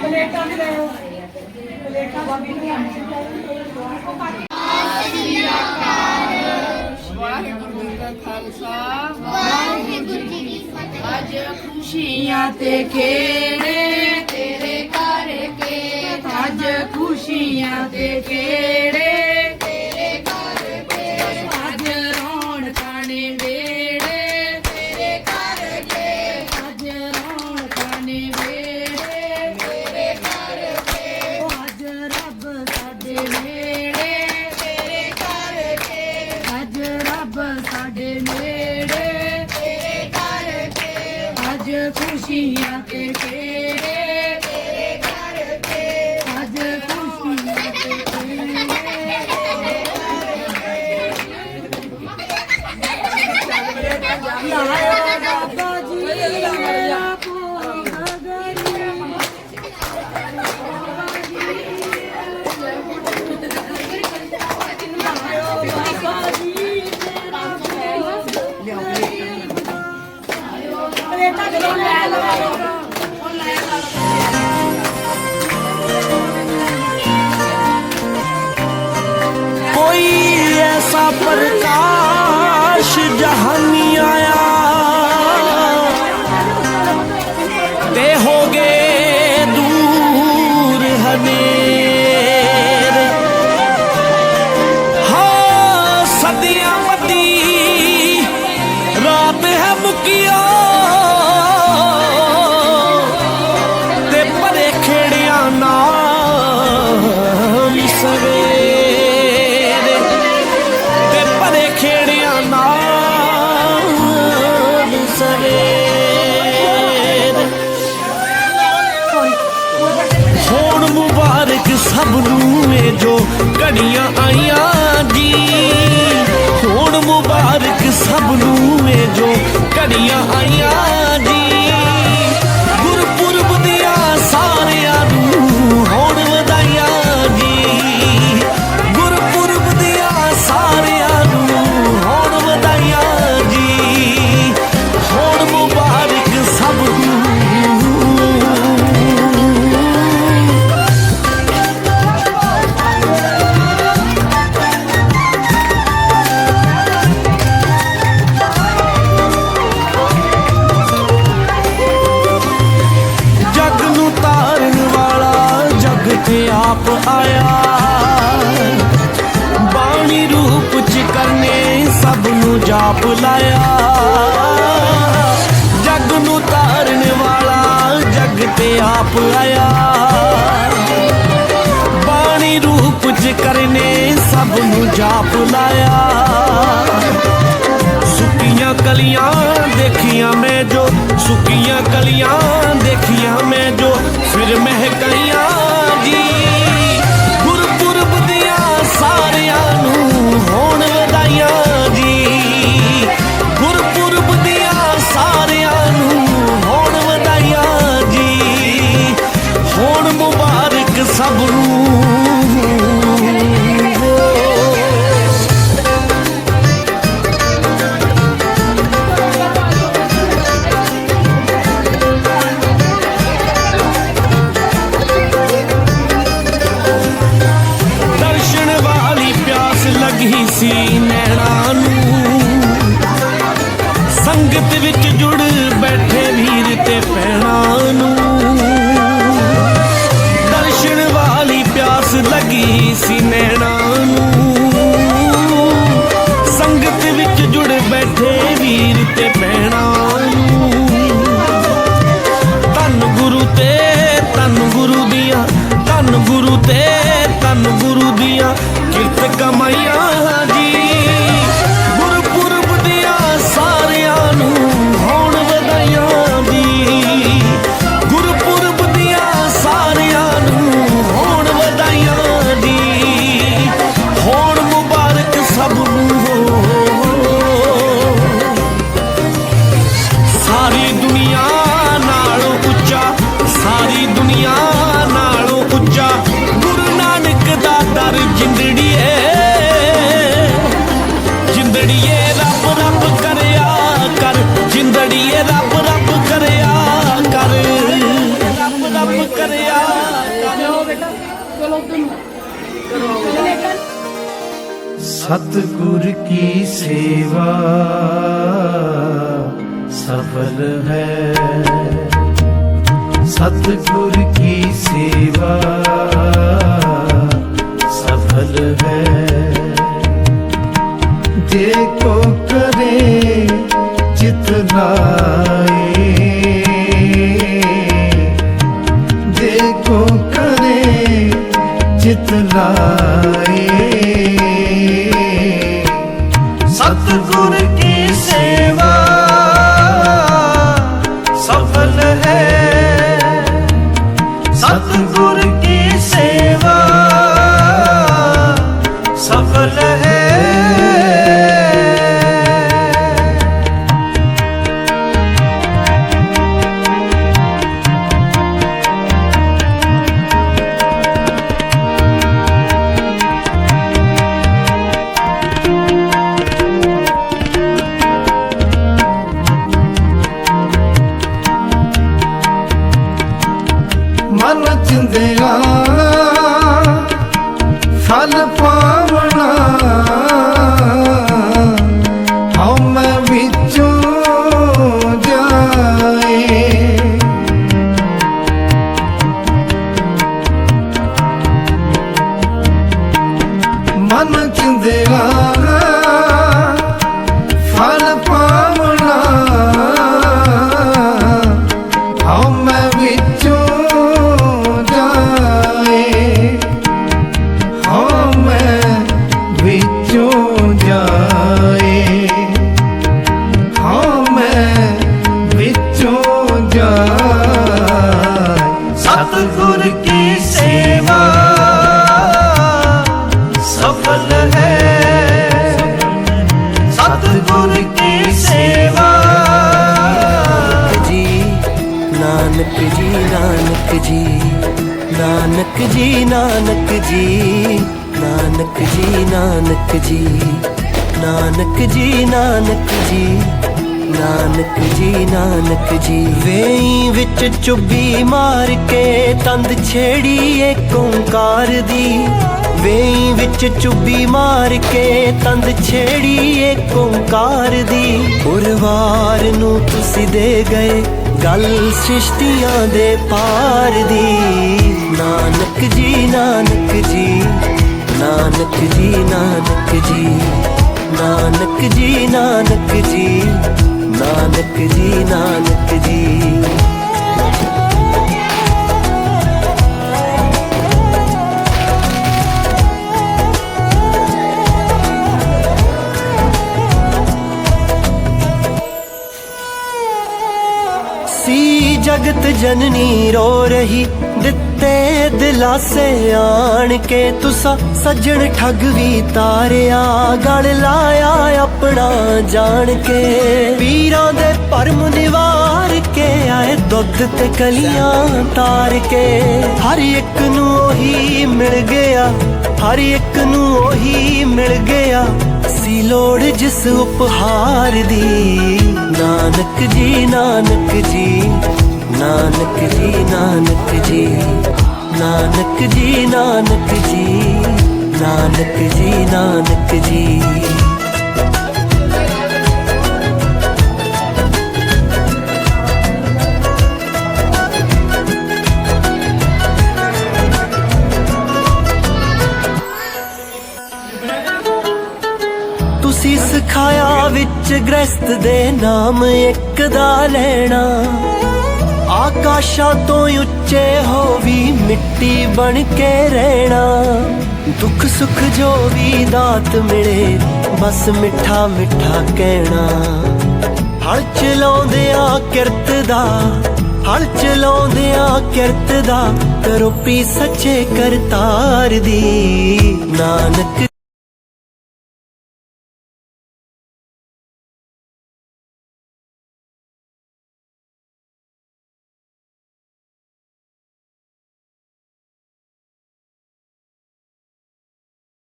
ਪਲੇਟਾਂ ਵੀ ਲੈ ਆਓ ਪਲੇਟਾਂ ਬਾਬੀ ਨੂੰ ਆਣੀ ਚਾਹੀਦੀ ਵਾਹਿਗੁਰੂ ਜੀ ਦਾ ਖਾਲਸਾ ਵਾਹਿਗੁਰੂ ਜੀ ਕੀ ਫਤਿਹ ਅੱਜ ਖੁਸ਼ੀਆਂ ਤੇ ਖੇੜੇ ਦੇ ਕਿਹੜੇ? ਤੇਰੇ ਘਰ ਦੇ ਅੱਜ ਰੌਣ ਖਾਣੇ ਵੇੜੇ ਤੇਰੇ ਘਰ ਦੇ ਅੱਜ ਰੌਣ ਖਾਣੇ ਮੁੱਕਿਆ 你呀，哎呀。ਕਰਨੇ ਸਭ ਨੂੰ ਜਾਪ ਲਾਇਆ। ਸੁੱਕੀਆਂ ਕਲੀਆਂ ਦੇਖੀਆਂ ਮੈਂ ਜੋ, ਸੁੱਕੀਆਂ ਕਲੀਆਂ ਦੇਖੀਆਂ ਮੈਂ ਜੋ, ਫਿਰ ਮਹਿਕਲੀਆਂ ਉੱਚਾ ਗੁਰੂ ਨਾਨਕ ਦਾ ਦਰ ਜਿੰਦੜੀਏ ਜਿੰਦੜੀਏ ਰੱਬ ਰੱਬ ਕਰਿਆ ਕਰ, ਜਿੰਦੜੀਏ ਰੱਬ ਰੱਬ ਕਰਿਆ ਕਰ। ਕਰਿਆ ਚਲੋ ਬੇਟਾ ਸਤਗੁਰ ਕੀ ਸੇਵਾ, ਸਫਲ ਹੈ सतगुर की सेवा सफल है देखो करे जितना देखो करे जितना सतगुर की सेवा પાવણા ਜੀ, ਨਾਨਕ ਜੀ ਨਾਨਕ ਜੀ ਨਾਨਕ ਜੀ ਨਾਨਕ ਜੀ ਨਾਨਕ ਜੀ ਨਾਨਕ ਜੀ ਨਾਨਕ ਜੀ ਨਾਨਕ ਜੀ। ਵੇਈ ਵਿੱਚ ਚੁੱਭੀ ਮਾਰ ਕੇ ਤੰਦ ਛੇੜੀ ਏਕ ਓੰਕਾਰ ਦੀ। ਵੇਈ ਵਿੱਚ ਚੁੱਭੀ ਮਾਰ ਕੇ ਤੰਦ ਛੇੜੀ ਏਕ ਓੰਕਾਰ ਦੀ। ਉਰਵਾਰ ਨੂੰ ਤੁਸੀਂ ਦੇ ਗਏ ਗੱਲ ਸ੍ਰਿਸ਼ਟੀਆਂ ਦੇ ਪਾਰ ਦੀ। ਨਾਨਕ ਜੀ ਨਾਨਕ ਜੀ ਨਾਨਕ ਜੀ ਨਾਨਕ ਜੀ ਨਾਨਕ ਜੀ ਨਾਨਕ ਜੀ ਨਾਨਕ ਜੀ ਨਾਨਕ ਜੀ। ਜਗਤ ਜਨਨੀ ਰੋ ਰਹੀ, ਦਿੱਤੇ ਦਿਲਾਸੇ ਆਣ ਕੇ ਤੁਸਾ ਸੱਜਣ ਠੱਗ ਵੀ ਤਾਰਿਆ, ਗਲ ਲਾਇਆ ਆਪਣਾ ਜਾਣ ਕੇ ਪੀਰਾਂ ਦੇ ਭਰਮ ਨਿਵਾਰ ਕੇ ਆਏ ਦੁੱਧ ਤੇ ਕਲੀਆਂ ਤਾਰ ਕੇ ਹਰ ਇੱਕ ਨੂੰ ਉਹੀ ਮਿਲ ਗਿਆ, ਹਰ ਇੱਕ ਨੂੰ ਉਹੀ ਮਿਲ ਗਿਆ। ਸੀ ਲੋੜ ਜਿਸ ਉਪਹਾਰ ਦੀ, ਨਾਨਕ ਜੀ ਨਾਨਕ ਜੀ। ਨਾਨਕ ਜੀ ਨਾਨਕ ਜੀ ਨਾਨਕ ਜੀ ਨਾਨਕ ਜੀ ਨਾਨਕ ਜੀ ਨਾਨਕ ਜੀ। ਤੁਸੀਂ ਸਿਖਾਇਆ ਵਿੱਚ ਗ੍ਰਸਤ ਦੇ ਨਾਮ ਇੱਕ ਦਾ ਲੈਣਾ। ਆਕਾਸ਼ਾਂ ਤੋਂ ਉੱਚੇ ਹੋ ਵੀ ਮਿੱਟੀ ਬਣ ਕੇ ਰਹਿਣਾ। ਦੁੱਖ ਸੁੱਖ ਜੋ ਵੀ ਦਾਤ ਮਿਲੇ, ਬਸ ਮਿੱਠਾ ਮਿੱਠਾ ਕਹਿਣਾ। ਹਲ ਚਲਾਉਂਦਿਆਂ ਕਿਰਤ ਦਾ, ਹਲ ਚਲਾਉਂਦਿਆਂ ਕਿਰਤ ਦਾ ਕਰੋ ਪੀ ਸੱਚੇ ਕਰਤਾਰ ਦੀ। ਨਾਨਕ